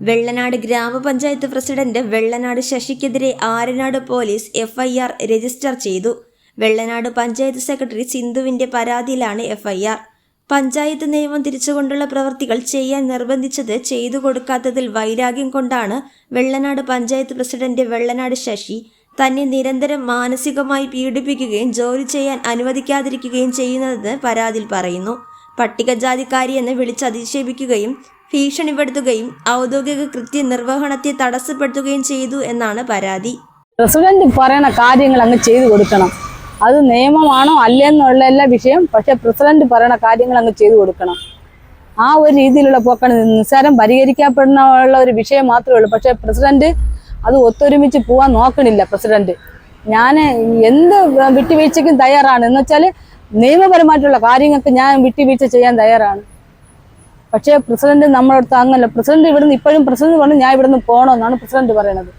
വെള്ളനാട് ഗ്രാമപഞ്ചായത്ത് പ്രസിഡന്റ് വെള്ളനാട് ശശിക്കെതിരെ Aranad police FIR register ചെയ്തു. വെള്ളനാട് പഞ്ചായത്ത് സെക്രട്ടറി സിന്ധുവിന്റെ പരാതിയിലാണ് എഫ്ഐആർ. പഞ്ചായത്ത് നിയമം തിരിച്ചുകൊണ്ടുള്ള പ്രവൃത്തികൾ ചെയ്യാൻ നിർബന്ധിച്ചത് ചെയ്തു കൊടുക്കാത്തതിൽ വൈരാഗ്യം കൊണ്ടാണ് വെള്ളനാട് പഞ്ചായത്ത് പ്രസിഡന്റ് വെള്ളനാട് ശശി തന്നെ നിരന്തരം മാനസികമായി പീഡിപ്പിക്കുകയും ജോലി ചെയ്യാൻ അനുവദിക്കാതിരിക്കുകയും ചെയ്യുന്നതെന്ന് പരാതിയിൽ പറയുന്നു. പട്ടികജാതിക്കാരിയെന്ന് വിളിച്ചധിക്ഷേപിക്കുകയും ഭീഷണിപ്പെടുത്തുകയും ഔദ്യോഗിക കൃത്യ നിർവഹണത്തെ തടസ്സപ്പെടുത്തുകയും ചെയ്തു എന്നാണ് പരാതി. പ്രസിഡന്റ് പറയണ കാര്യങ്ങൾ അങ്ങ് ചെയ്തു കൊടുക്കണം. അത് നിയമമാണോ അല്ലെന്നുള്ള എല്ലാ വിഷയം പക്ഷെ പ്രസിഡന്റ് പറയണ കാര്യങ്ങൾ അങ്ങ് ചെയ്തു കൊടുക്കണം. ആ ഒരു രീതിയിലുള്ള പോക്കാണ് നിസ്സാരം പരിഹരിക്കപ്പെടുന്ന ഒരു വിഷയം മാത്രമേ ഉള്ളൂ. പക്ഷെ പ്രസിഡന്റ് അത് ഒത്തൊരുമിച്ച് പോവാൻ നോക്കണില്ല പ്രസിഡന്റ്. ഞാൻ എന്ത് വിട്ടുവീഴ്ചയ്ക്കും തയ്യാറാണ്. എന്ന് വെച്ചാൽ നിയമപരമായിട്ടുള്ള കാര്യങ്ങൾക്ക് ഞാൻ വിട്ടുവീഴ്ച ചെയ്യാൻ തയ്യാറാണ്. പക്ഷേ പ്രസിഡന്റ് നമ്മളടുത്ത് അങ്ങനല്ല. പ്രസിഡന്റ് ഇവിടുന്ന് ഇപ്പോഴും പ്രസിഡന്റ് പറഞ്ഞു ഞാൻ ഇവിടുന്ന് പോകണമെന്നാണ് പ്രസിഡന്റ് പറയണത്.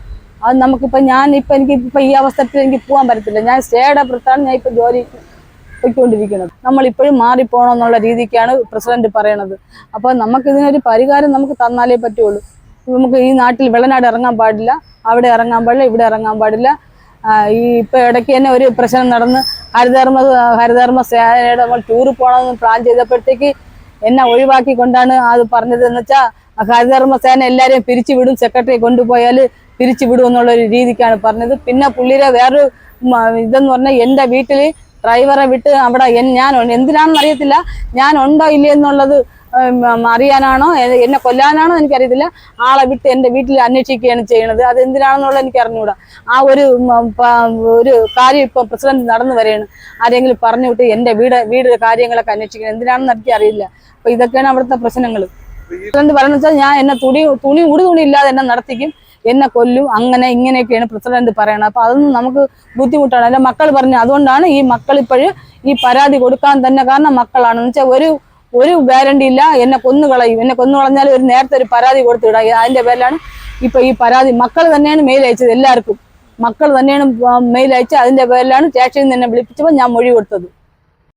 അത് നമുക്കിപ്പോൾ ഞാൻ ഇപ്പം എനിക്ക് ഇപ്പം ഈ അവസരത്തിൽ എനിക്ക് പോകാൻ പറ്റത്തില്ല. ഞാൻ സ്റ്റേയുടെ പുറത്താണ് ഞാൻ ഇപ്പം ജോലി പോയിക്കൊണ്ടിരിക്കുന്നത്. നമ്മൾ ഇപ്പോഴും മാറിപ്പോകണം എന്നുള്ള രീതിക്കാണ് പ്രസിഡന്റ് പറയണത്. അപ്പോൾ നമുക്കിതിനൊരു പരിഹാരം നമുക്ക് തന്നാലേ പറ്റുള്ളൂ. നമുക്ക് ഈ നാട്ടിൽ വെള്ളനാട് ഇറങ്ങാൻ പാടില്ല അവിടെ ഇറങ്ങാൻ പാടില്ല ഇവിടെ ഇറങ്ങാൻ പാടില്ല. ഈ ഇപ്പം ഇടയ്ക്ക് തന്നെ ഒരു പ്രശ്നം നടന്ന് ഹരിതകർമ്മ ഹരിധർമ്മ സേനയുടെ നമ്മൾ ടൂർ പോകണമെന്ന് പ്ലാൻ ചെയ്തപ്പോഴത്തേക്ക് എന്നെ ഒഴിവാക്കി കൊണ്ടാണ് അത് പറഞ്ഞത് എന്ന് വെച്ചാൽ ഹരിധർമ്മ സേന എല്ലാവരെയും പിരിച്ചു വിടും സെക്രട്ടറി കൊണ്ടുപോയാൽ പിരിച്ചു വിടും എന്നുള്ള ഒരു രീതിക്കാണ് പറഞ്ഞത് പിന്നെ പുള്ളിയുടെ വേറൊരു ഇതെന്ന് പറഞ്ഞാൽ എന്റെ വീട്ടിൽ ഡ്രൈവറെ വിട്ട് അവിടെ ഞാൻ. എന്തിനാണെന്ന് അറിയത്തില്ല ഞാൻ ഉണ്ടോ ഇല്ലേ എന്നുള്ളത് അറിയാനാണോ? എന്നെ കൊല്ലാനാണോ എനിക്കറിയത്തില്ല. ആളെ വിട്ട് എന്റെ വീട്ടിൽ അന്വേഷിക്കുകയാണ് ചെയ്യണത്. അത് എന്തിനാണെന്നുള്ളത് എനിക്ക് അറിഞ്ഞുകൂടാ ആ ഒരു ഒരു കാര്യം ഇപ്പം പ്രസിഡന്റ് നടന്നു വരെയാണ്. ആരെങ്കിലും പറഞ്ഞു വിട്ട് എന്റെ വീട് വീട് കാര്യങ്ങളൊക്കെ അന്വേഷിക്കണം. എന്തിനാണെന്ന് എനിക്ക് അറിയില്ല അപ്പൊ ഇതൊക്കെയാണ് അവിടുത്തെ പ്രശ്നങ്ങൾ പ്രസിഡന്റ് പറയുന്നത് വെച്ചാൽ ഞാൻ എന്നെ തുണി തുണി ഉടു തുണി ഇല്ലാതെ എന്നെ നടത്തിക്കും. എന്നെ കൊല്ലും. അങ്ങനെ ഇങ്ങനെയൊക്കെയാണ് പ്രസിഡന്റ് പറയണത്. അപ്പൊ അതൊന്നും നമുക്ക് ബുദ്ധിമുട്ടാണ്. എന്റെ മക്കൾ പറഞ്ഞു അതുകൊണ്ടാണ് ഈ മക്കൾ ഇപ്പോഴും ഈ പരാതി കൊടുക്കാൻ തന്നെ കാരണം മക്കളാണ് എന്ന് വെച്ചാൽ ഒരു ഒരു ഗ്യാരണ്ടി ഇല്ല. എന്നെ കൊന്നുകളയും എന്നെ കൊന്നു കളഞ്ഞാൽ ഒരു നേരത്തെ ഒരു പരാതി കൊടുത്തുവിടാം അതിന്റെ പേരിലാണ് ഇപ്പൊ ഈ പരാതി. മക്കൾ തന്നെയാണ് മെയിൽ അയച്ചത് എല്ലാവർക്കും. മക്കൾ തന്നെയാണ് മെയിൽ അയച്ച് അതിന്റെ പേരിലാണ് സ്റ്റേഷനിൽ നിന്ന് എന്നെ വിളിപ്പിച്ചപ്പോൾ ഞാൻ മൊഴി കൊടുത്തത്.